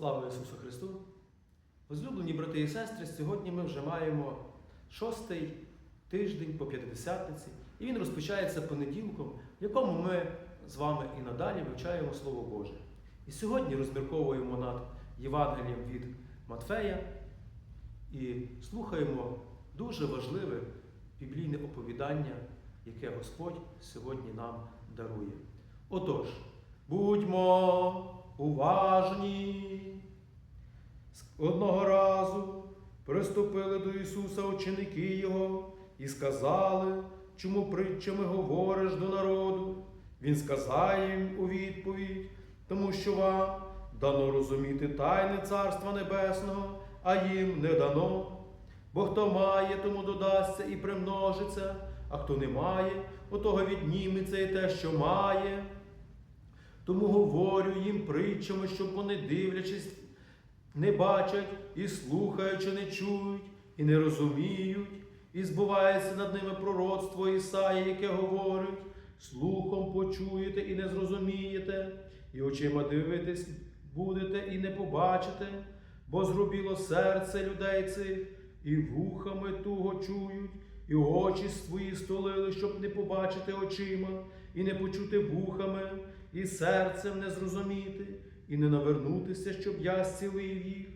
Слава Ісусу Христу! Возлюблені брати і сестри, сьогодні ми вже маємо шостий тиждень по п'ятидесятниці, і він розпочається понеділком, в якому ми з вами і надалі вивчаємо Слово Боже. І сьогодні розмірковуємо над Євангелієм від Матфея і слухаємо дуже важливе біблійне оповідання, яке Господь сьогодні нам дарує. Отож, будьмо уважні. Одного разу приступили до Ісуса ученики Його і сказали, чому притчами говориш до народу. Він сказав їм у відповідь, тому що вам дано розуміти тайни Царства Небесного, а їм не дано. Бо хто має, тому додасться і примножиться, а хто не має, у того відніметься і те, що має. Тому говорю їм притчами, щоб вони, дивлячись, не бачать, і слухаючи, не чують, і не розуміють, і збувається над ними пророцтво Ісаї, яке говорить, слухом почуєте і не зрозумієте, і очима дивитесь будете і не побачите, бо зрубіло серце людей цих, і вухами туго чують, і очі свої столили, щоб не побачити очима, і не почути вухами, і серцем не зрозуміти, і не навернутися, щоб я зцілив їх.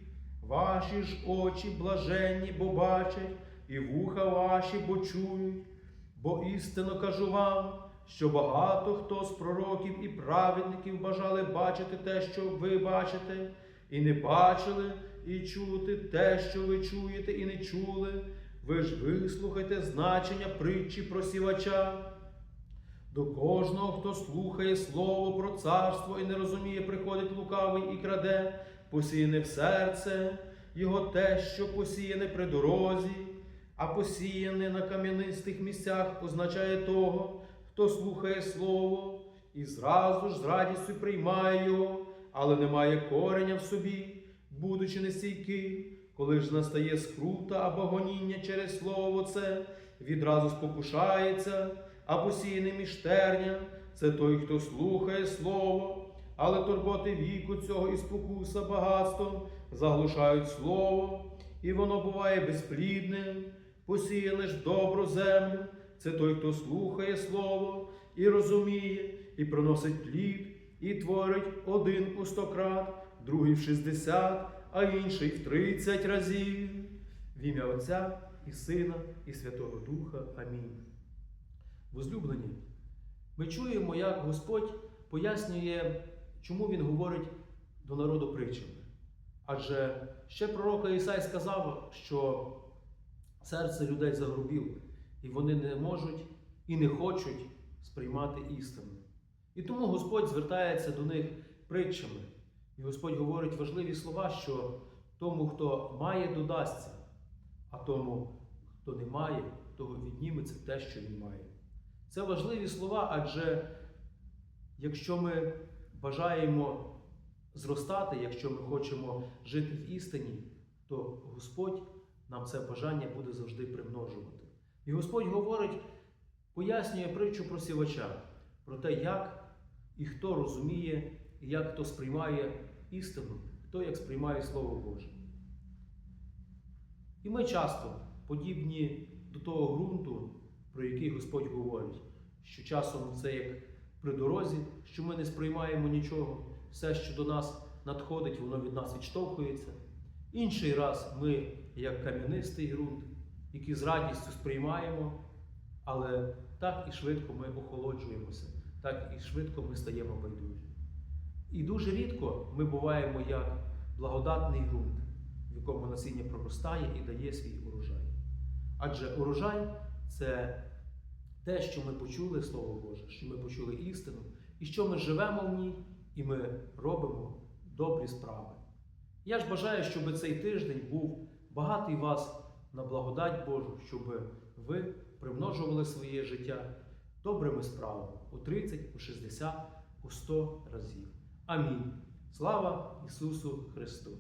Ваші ж очі блаженні, бо бачать, і вуха ваші, бо чують. Бо істинно кажу вам, що багато хто з пророків і праведників бажали бачити те, що ви бачите, і не бачили, і чути те, що ви чуєте, і не чули. Ви ж вислухайте значення притчі про сівача. До кожного, хто слухає слово про царство і не розуміє, приходить лукавий і краде, посіяне в серце, його те, що посіяне при дорозі, а посіяне на кам'янистих місцях означає того, хто слухає слово і зразу ж з радістю приймає його, але не має кореня в собі, будучи нестійкий, коли ж настає скрута або гоніння через слово це, відразу спокушається а посіяний між терня – це той, хто слухає слово, але турботи віку цього і спокуса багатством заглушають слово, і воно буває безплідним, посіяне ж добру землю, це той, хто слухає слово і розуміє, і приносить плід, і творить один у сто крат, другий в шістдесят, а інший в тридцять разів. В ім'я Отця і Сина, і Святого Духа. Амінь. Возлюблені, ми чуємо, як Господь пояснює, чому Він говорить до народу притчами. Адже ще пророка Ісай сказав, що серце людей загрубіло, і вони не можуть і не хочуть сприймати істину. І тому Господь звертається до них притчами. І Господь говорить важливі слова, що тому, хто має, додасться, а тому, хто не має, того відніметься те, що він має. Це важливі слова, адже якщо ми бажаємо зростати, якщо ми хочемо жити в істині, то Господь нам це бажання буде завжди примножувати. І Господь говорить, пояснює притчу про сівача, про те, як і хто розуміє, і як хто сприймає істину, хто як сприймає Слово Боже. І ми часто подібні до того ґрунту, про який Господь говорить, що часом це як при дорозі, що ми не сприймаємо нічого, все, що до нас надходить, воно від нас відштовхується. Інший раз ми, як кам'янистий ґрунт, який з радістю сприймаємо, але так і швидко ми охолоджуємося, так і швидко ми стаємо байдужі. І дуже рідко ми буваємо як благодатний ґрунт, в якому насіння проростає і дає свій урожай. Адже урожай це те, що ми почули Слово Боже, що ми почули істину, і що ми живемо в ній, і ми робимо добрі справи. Я ж бажаю, щоб цей тиждень був багатий вас на благодать Божу, щоб ви примножували своє життя добрими справами у 30, у 60, у 100 разів. Амінь. Слава Ісусу Христу!